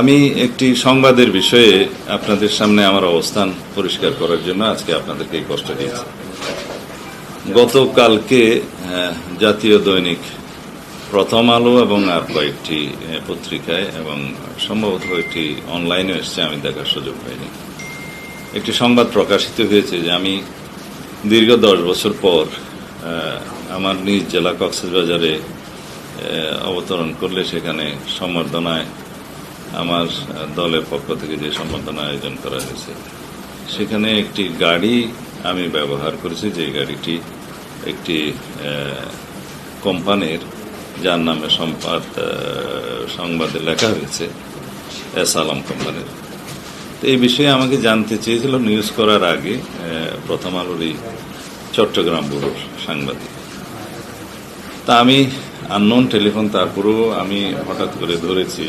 আমি একটি সংবাদের বিষয়ে আপনাদের সামনে আমার অবস্থান পরিষ্কার করার জন্য আজকে আপনাদেরকে এই কষ্ট দিয়েছি। গতকালকে জাতীয় দৈনিক প্রথম আলো এবং আর কয়েকটি পত্রিকায় এবং সম্ভবত একটি অনলাইনে এসছে, আমি দেখার সুযোগ পাইনি। একটি সংবাদ প্রকাশিত হয়েছে যে আমি দীর্ঘ দশ বছর পর আমার নিজ জেলা কক্সবাজারে অবতরণ করলে সেখানে সম্বর্ধনায় আমার দলের পক্ষ থেকে যে সম্বর্ধনা আয়োজন করা হয়েছে, সেখানে একটি গাড়ি আমি ব্যবহার করেছি, যে গাড়িটি একটি কোম্পানির, যার নামে সম্পাদ সংবাদে লেখা হয়েছে, এস আলম কোম্পানির। তো এই বিষয়ে আমাকে জানতে চেয়েছিল, নিউজ করার আগে প্রথম আলোরই চট্টগ্রাম ব্যুরোর সাংবাদিক। তা আমি আননোন টেলিফোন তারপরেও আমি হঠাৎ করে ধরেছি।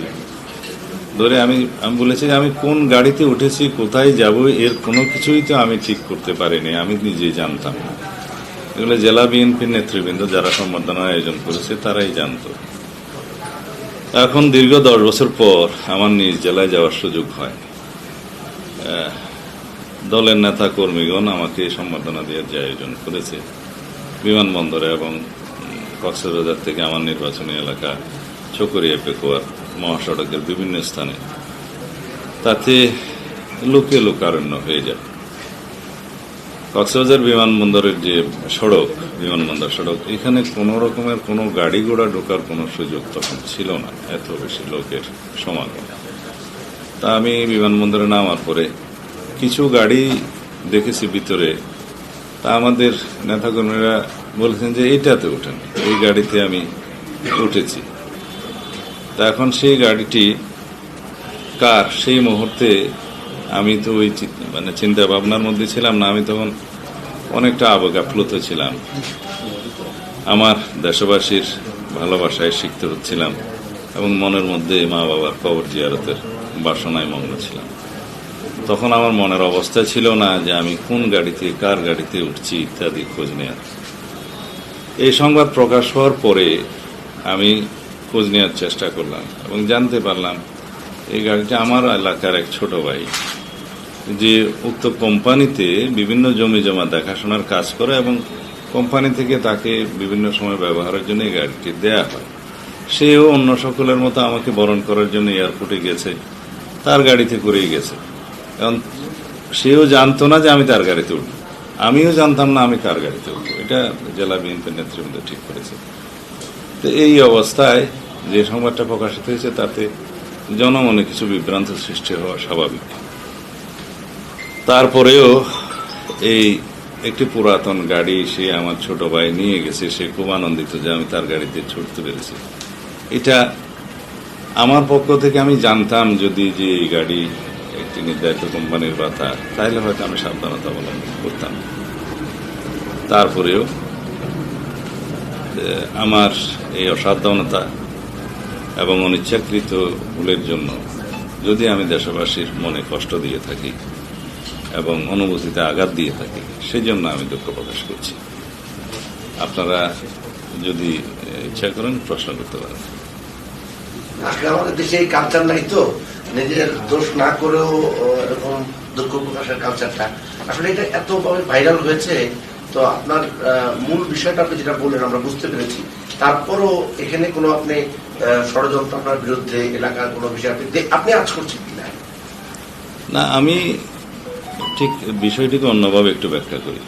ধরে আমি আমি বলেছি যে আমি কোন গাড়িতে উঠেছি, কোথায় যাব, এর কোনো কিছুই তো আমি ঠিক করতে পারিনি, আমি নিজেই জানতাম না। এগুলো জেলা বিএনপির নেতৃবৃন্দ, যারা সম্বর্ধনার আয়োজন করেছে, তারাই জানত। এখন দীর্ঘ দশ বছর পর আমার নিজ জেলায় যাওয়ার সুযোগ হয়। দলের নেতা কর্মীগণ আমাকে সম্বর্ধনা দেওয়ার যে আয়োজন করেছে, বিমানবন্দরে এবং কক্সবাজার থেকে আমার নির্বাচনী এলাকা চকরিয়া পেকুয়ার মহাসড়কের বিভিন্ন স্থানে। তাতে লোকে লোকারণ্য হয়ে যায়। কক্সবাজার বিমানবন্দরের যে সড়ক, বিমানবন্দর সড়ক, এখানে কোনো রকমের কোনো গাড়ি ঘোড়া ঢোকার কোনো সুযোগ তখন ছিল না, এত বেশি লোকের সমাগম। তা আমি বিমানবন্দরে নামার পরে কিছু গাড়ি দেখেছি ভিতরে। তা আমাদের নেতাকর্মীরা বলেছেন যে এইটাতে ওঠেন। এই গাড়িতে আমি উঠেছি। তা এখন সেই গাড়িটি কার? সেই মুহূর্তে আমি তো ওই মানে চিন্তা ভাবনার মধ্যে ছিলাম না, আমি তখন অনেকটা আবেগ আপ্লুত ছিলাম। আমার দেশবাসীর ভালোবাসায় শিখত হচ্ছিলাম এবং মনের মধ্যে মা বাবার কবর জিয়ারতের বাসনায় মগ্ন ছিলাম। তখন আমার মনের অবস্থা ছিল না যে আমি কোন গাড়িতে, কার গাড়িতে উঠছি ইত্যাদি খোঁজ নেওয়ার। এই সংবাদ প্রকাশ হওয়ার পরে আমি খোঁজ নেওয়ার চেষ্টা করলাম এবং জানতে পারলাম এই গাড়িটা আমার এলাকার এক ছোট ভাই, যে উক্ত কোম্পানিতে বিভিন্ন জমি জমা দেখাশোনার কাজ করে এবং কোম্পানি থেকে তাকে বিভিন্ন সময় ব্যবহারের জন্য এই গাড়িটি দেয়া হয়। সেও অন্য সকলের মতো আমাকে বরণ করার জন্য এয়ারপোর্টে গেছে, তার গাড়িতে করেই গেছে। কারণ সেও জানতো না যে আমি তার গাড়িতে উঠব। আমিও জানতাম না আমি কার গাড়িতে উঠব। এটা জেলা বিএনপির নেতৃবৃন্দ ঠিক করেছে। তো এই অবস্থায় যে সংবাদটা প্রকাশিত হয়েছে, তাতে জনমনে কিছু বিভ্রান্ত সৃষ্টি হওয়া স্বাভাবিক। তারপরেও এই একটি পুরাতন গাড়ি সে আমার ছোট ভাই নিয়ে গেছে, সে খুব আনন্দিত যে আমি তার গাড়িতে ছুটতে পেরেছি। এটা আমার পক্ষ থেকে আমি জানতাম যদি যে এই গাড়ি একটি নির্ধারিত কোম্পানির কথা তাহলে হয়তো আমি সাবধানতা অবলম্বন করতাম। তারপরেও আমার এই অসাবধানতা এবং অনিচ্ছাকৃত ভুলের জন্য যদি আমি দেশবাসীর মনে কষ্ট দিয়ে থাকি এবং অনুভূতিতে আঘাত দিয়ে থাকি সেই জন্য আমি দুঃখ প্রকাশ করছি। আপনারা যদি ইচ্ছা করেন প্রশ্ন করতে পারেন। আমাদের দেশে এই কালচার নাই তো? নিজের দোষ না করেও এরকম দুঃখ প্রকাশের কালচারটা আসলে এটা এতভাবে ভাইরাল হয়েছে, তো আপনার মূল বিষয়টা আপনি যেটা বললেন, আমরা বুঝতে পেরেছি। তারপরও এখানে কোনো আপনি ষড়যন্ত্র আপনার বিরুদ্ধে, এলাকার কোনো বিষয় আপনি আপনি আজ করছেন কিনা? না, আমি ঠিক বিষয়টিকে অন্যভাবে একটু ব্যাখ্যা করি।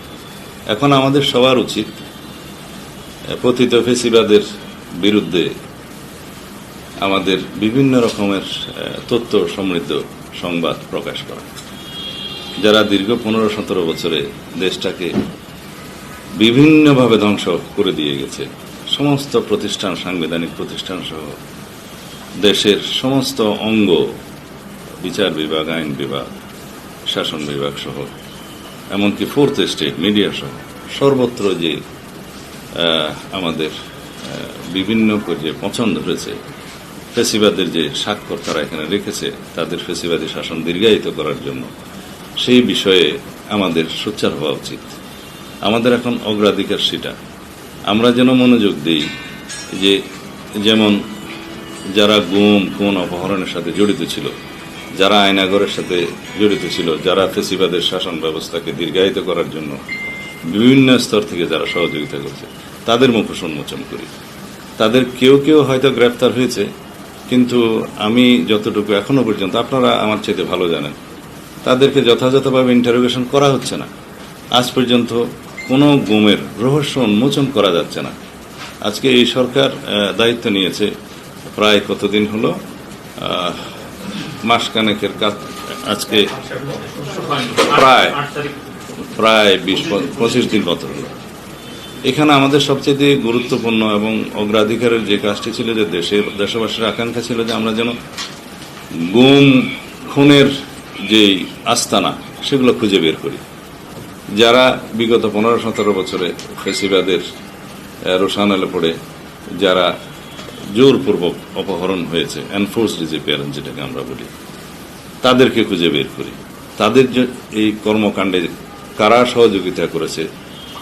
এখন আমাদের সবার উচিত পতিত ফেসিবাদের বিরুদ্ধে আমাদের বিভিন্ন রকমের তথ্য সমৃদ্ধ সংবাদ প্রকাশ করা। যারা দীর্ঘ পনেরো সতেরো বছরে দেশটাকে বিভিন্নভাবে ধ্বংস করে দিয়ে গেছে, সমস্ত প্রতিষ্ঠান, সাংবিধানিক প্রতিষ্ঠান সহ দেশের সমস্ত অঙ্গ, বিচার বিভাগ, আইন বিভাগ, শাসন বিভাগ সহ, এমনকি ফোর্থ স্টেট মিডিয়া সহ, সর্বত্র যে আমাদের বিভিন্ন যে পছন্দ হয়েছে ফেসিবাদের যে স্বাক্ষর তারা এখানে রেখেছে, তাদের ফেসিবাদী শাসন দীর্ঘায়িত করার জন্য। সেই বিষয়ে আমাদের সোচ্চার হওয়া উচিত। আমাদের এখন অগ্রাধিকার সেটা। আমরা যেন মনোযোগ দিই যে যেমন যারা গুম, খুন, অপহরণের সাথে জড়িত ছিল, যারা আয়নাগরের সাথে জড়িত ছিল, যারা ফেসিবাদের শাসন ব্যবস্থাকে দীর্ঘায়িত করার জন্য বিভিন্ন স্তর থেকে যারা সহযোগিতা করছে, তাদের মুখোশ উন্মোচন করি। তাদের কেউ কেউ হয়তো গ্রেপ্তার হয়েছে কিন্তু আমি যতটুকু এখনও পর্যন্ত আপনারা আমার চাইতে ভালো জানেন তাদেরকে যথাযথভাবে ইন্টারোগেশন করা হচ্ছে না। আজ পর্যন্ত কোনো গুমের রহস্য উন্মোচন করা যাচ্ছে না। আজকে এই সরকার দায়িত্ব নিয়েছে প্রায় কতদিন হলো আহ, মাসখানেকের কাজ আজকে প্রায় প্রায় বিশ পঁচিশ দিন মতো হলো। এখানে আমাদের সবচেয়ে গুরুত্বপূর্ণ এবং অগ্রাধিকারের যে কাজটি ছিল যে দেশের দেশবাসীর আকাঙ্ক্ষা ছিল যে আমরা যেন গুম, খুনের যে আস্তানা, সেগুলো খুঁজে বের করি। যারা বিগত পনেরো সতেরো বছরে ফেসিবাদের রোশানালে পড়ে, যারা জোরপূর্বক অপহরণ হয়েছে এনফোর্স ডিজিপিয়ারেন্স যেটাকে আমরা বলি, তাদেরকে খুঁজে বের করি। তাদের এই কর্মকাণ্ডে কারা সহযোগিতা করেছে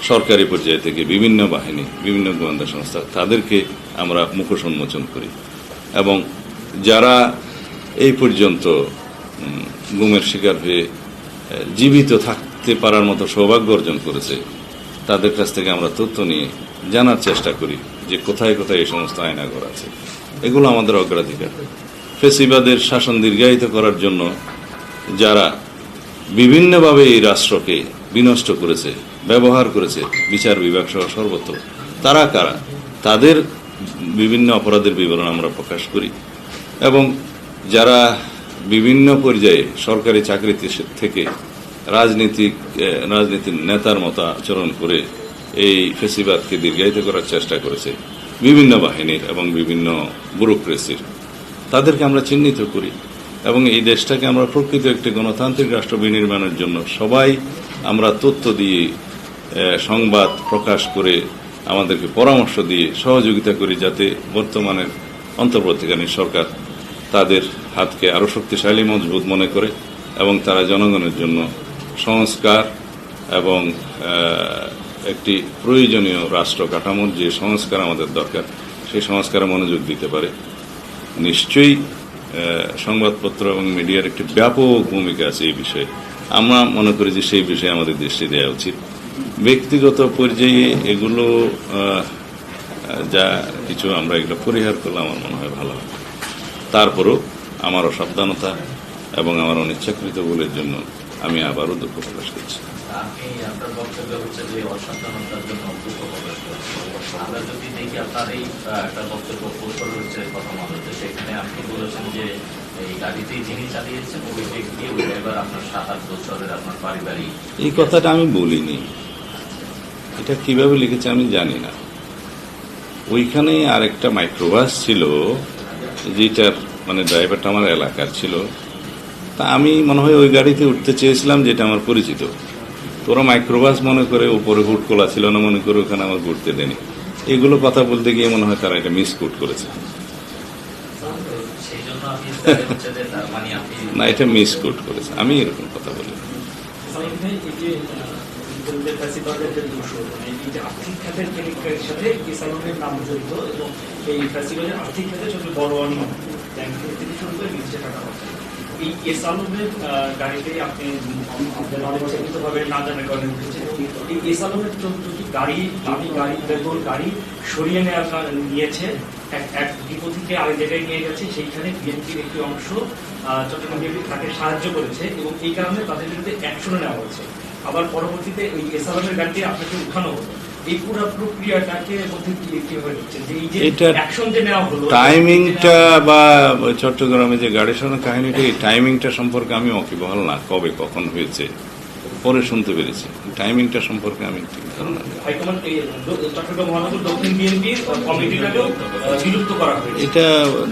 সরকারি পর্যায় থেকে বিভিন্ন বাহিনী, বিভিন্ন গোয়েন্দা সংস্থা তাদেরকে আমরা মুখোশ উন্মোচন করি। এবং যারা এই পর্যন্ত গুমের শিকার হয়ে জীবিত থাকতে পারার মতো সৌভাগ্য অর্জন করেছে, তাদের কাছ থেকে আমরা তথ্য নিয়ে জানার চেষ্টা করি যে কোথায় কোথায় এই সমস্ত আয়নাঘর আছে। এগুলো আমাদের অগ্রাধিকার। ফেসিবাদের শাসন দীর্ঘায়িত করার জন্য যারা বিভিন্নভাবে এই রাষ্ট্রকে বিনষ্ট করেছে ব্যবহার করেছে বিচার বিভাগ সহ সর্বত্র। তারা কারা? তাদের বিভিন্ন অপরাধের বিবরণ আমরা প্রকাশ করি। এবং যারা বিভিন্ন পর্যায়ে সরকারি চাকরিতে থেকে রাজনীতিক রাজনীতির নেতার মতো আচরণ করে এই ফেসিবাদকে দীর্ঘায়িত করার চেষ্টা করেছে বিভিন্ন বাহিনীর এবং বিভিন্ন ব্যুরোক্রেসির। তাদেরকে আমরা চিহ্নিত করি এবং এই দেশটাকে আমরা প্রকৃত একটি গণতান্ত্রিক রাষ্ট্র বিনির্মাণের জন্য সবাই আমরা তথ্য দিয়ে সংবাদ প্রকাশ করে আমাদেরকে পরামর্শ দিয়ে সহযোগিতা করি যাতে বর্তমানের অন্তর্বর্তীকালীন সরকার তাদের হাতকে আরও শক্তিশালী, মজবুত মনে করে এবং তারা জনগণের জন্য সংস্কার এবং একটি প্রয়োজনীয় রাষ্ট্র কাঠামোর যে সংস্কার আমাদের দরকার, সেই সংস্কারে মনোযোগ দিতে পারে। নিশ্চয়ই সংবাদপত্র এবং মিডিয়ার একটি ব্যাপক ভূমিকা আছে এই বিষয়ে। আমরা মনে করি যে সেই বিষয়ে আমাদের দৃষ্টি দেওয়া উচিত। ব্যক্তিগত পর্যায়ে এগুলো যা কিছু আমরা এগুলো পরিহার করলে আমার মনে হয় ভালো হবে। তারপরও আমার অসাবধানতা এবং আমার অনিচ্ছাকৃত ভুলের জন্য আমি আবারও দুঃখ প্রকাশ করছি। এই কথাটা আমি বলিনি। এটা কীভাবে লিখেছে আমি জানি না। ওইখানে আরেকটা মাইক্রোবাস ছিল যেটার মানে ড্রাইভারটা আমার এলাকার ছিল। তা আমি মনে হয় ওই গাড়িতে উঠতে চেয়েছিলাম যেটা আমার পরিচিত। তোরা মাইক্রোবাস মনে করে উপরে হুট খোলা ছিল না মনে করে ওখানে আমার ঘুরতে দেনি এগুলো কথা বলতে গিয়ে মনে হয় তারা এটা মিসকুট করেছে। মানে না এটা মিসকুট করেছে। আমি এরকম কথা বলি। যে দূষণ, মানে এই যে আর্থিক খাতের কেলেঙ্কারির সাথে ইসালমের নাম জড়িত এবং এই ফ্যাসিবাদের আর্থিক খাতে সবচেয়ে বড় অনিয়ম ব্যাংক থেকে শুরু করে টাকা। এই আপনি এই গাড়ি গাড়ি গাড়ি সরিয়ে কারণে নিয়েছে? এক এক ডিপো থেকে আরেক জায়গায় নিয়ে গেছে। সেইখানে একটি অংশ সাহায্য করেছে এবং এই কারণে তাদের বিরুদ্ধে অ্যাকশন নেওয়া হয়েছে। আবার পরবর্তীতে ওই এসালামের গাড়িটি আপনাকে উঠানো হলো। এই পুরো প্রক্রিয়াটাকে মধ্যে কি কীভাবে হচ্ছে? যে এই যে এটা- অ্যাকশন যে নেওয়া হলো টাইমিংটা বা চট্টগ্রামে যে গাড়ি সারানোর কাহিনীটা এই টাইমিংটা সম্পর্কে আমি অকিবহাল না। কবে কখন হয়েছে পরে শুনতে পেরেছি। টাইমিংটা সম্পর্কে আমি ঠিক ধারণা এটা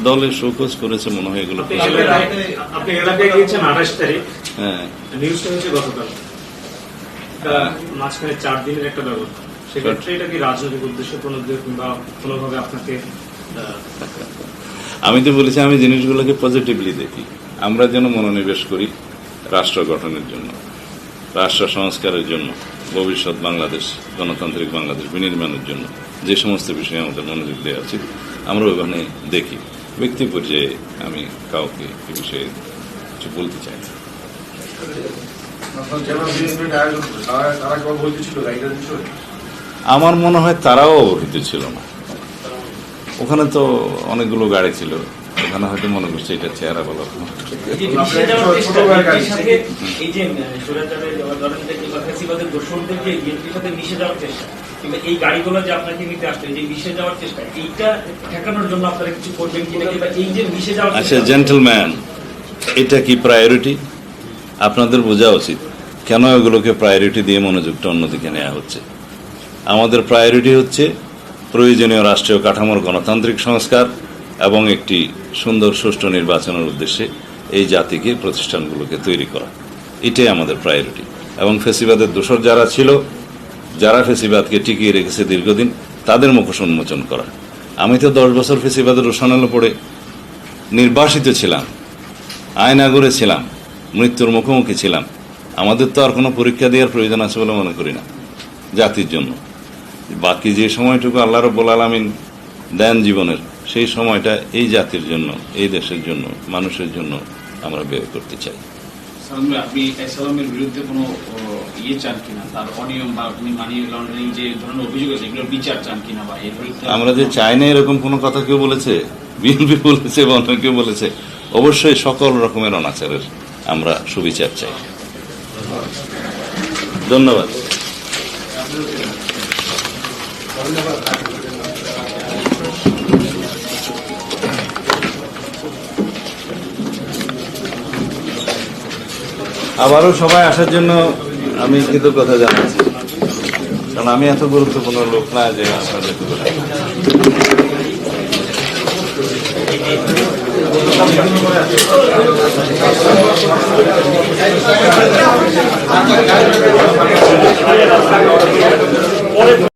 দলে শোকজ করেছে মনে হয় এগুলো আপনি এলাকায় গিয়েছেন আঠাশ তারিখ। হ্যাঁ। নিউজটা হচ্ছে গতকাল। এটা মাঝখানে চার দিনের একটা ব্যবস্থা। সেক্ষেত্রে এটা কি রাজনৈতিক উদ্দেশ্য প্রণোদিত কিংবা কোনোভাবে আপনাকে আমি তো বলেছি আমি জিনিসগুলোকে পজিটিভলি দেখি। আমরা যেন মনোনিবেশ করি রাষ্ট্র গঠনের জন্য রাষ্ট্র সংস্কারের জন্য ভবিষ্যৎ বাংলাদেশ গণতান্ত্রিক বাংলাদেশ বিনির্মাণের জন্য যে সমস্ত বিষয়ে আমাদের মনোযোগ দেওয়া উচিত আমরা ওখানে দেখি। ব্যক্তি পর্যায়ে আমি কাউকে এ বিষয়ে কিছু বলতে চাই না। আমার মনে হয় তারাও অবহিত ছিল না। ওখানে তো অনেকগুলো গাড়ি ছিল। ওখানে হয়তো মনে করছে এটা চেহারা বলা এই গাড়িগুলো যে আপনাকে নিতে আসছে যে মিশে যাওয়ার চেষ্টা এইটা ঠেকানোর জন্য আপনারা কিছু করবেন কিনা এই যে মিশে যাওয়ার আচ্ছা জেন্টলম্যান এটা কি প্রায়োরিটি আপনাদের বোঝা উচিত কেন এগুলোকে প্রায়োরিটি দিয়ে মনোযোগটা অন্যদিকে নেওয়া হচ্ছে। আমাদের প্রায়োরিটি হচ্ছে প্রয়োজনীয় রাষ্ট্রীয় কাঠামোর গণতান্ত্রিক সংস্কার এবং একটি সুন্দর সুষ্ঠু নির্বাচনের উদ্দেশ্যে এই জাতিকে প্রতিষ্ঠানগুলোকে তৈরি করা। এটাই আমাদের প্রায়োরিটি এবং ফেসিবাদের দোষর যারা ছিল, যারা ফেসিবাদকে টিকিয়ে রেখেছে দীর্ঘদিন, তাদের মুখোশ উন্মোচন করা। আমি তো দশ বছর ফেসিবাদের রোশানালো পড়ে নির্বাসিত ছিলাম আয়নাগরে ছিলাম। মৃত্যুর মুখোমুখি ছিলাম। আমাদের তো আর কোনো পরীক্ষা দেওয়ার প্রয়োজন আছে বলে মনে করি না জাতির জন্য। বাকি যে সময়টুকু আল্লাহ রব্বুল আলমিন দেন জীবনের সেই সময়টা এই জাতির জন্য এই দেশের জন্য মানুষের জন্য আমরা ব্যয় করতে চাই। আপনি বিরুদ্ধে কোনো ইয়ে চান কিনা? তার অনিয়ম বা মানি লন্ডারিং যে ধরনের অভিযোগ আছে এগুলোর বিচার চান কিনা বা আমরা যে চাই না এরকম কোনো কথা কেউ বলেছে? বিএনপি বলেছে বা অন্য কেউ বলেছে? অবশ্যই সকল রকমের অনাচারের আমরা সুবিচার চাই। ধন্যবাদ। আবারও সবাই আসার জন্য আমি কৃতজ্ঞতা জানাচ্ছি। কারণ আমি এত গুরুত্বপূর্ণ লোক না যে আপনাদের Oraya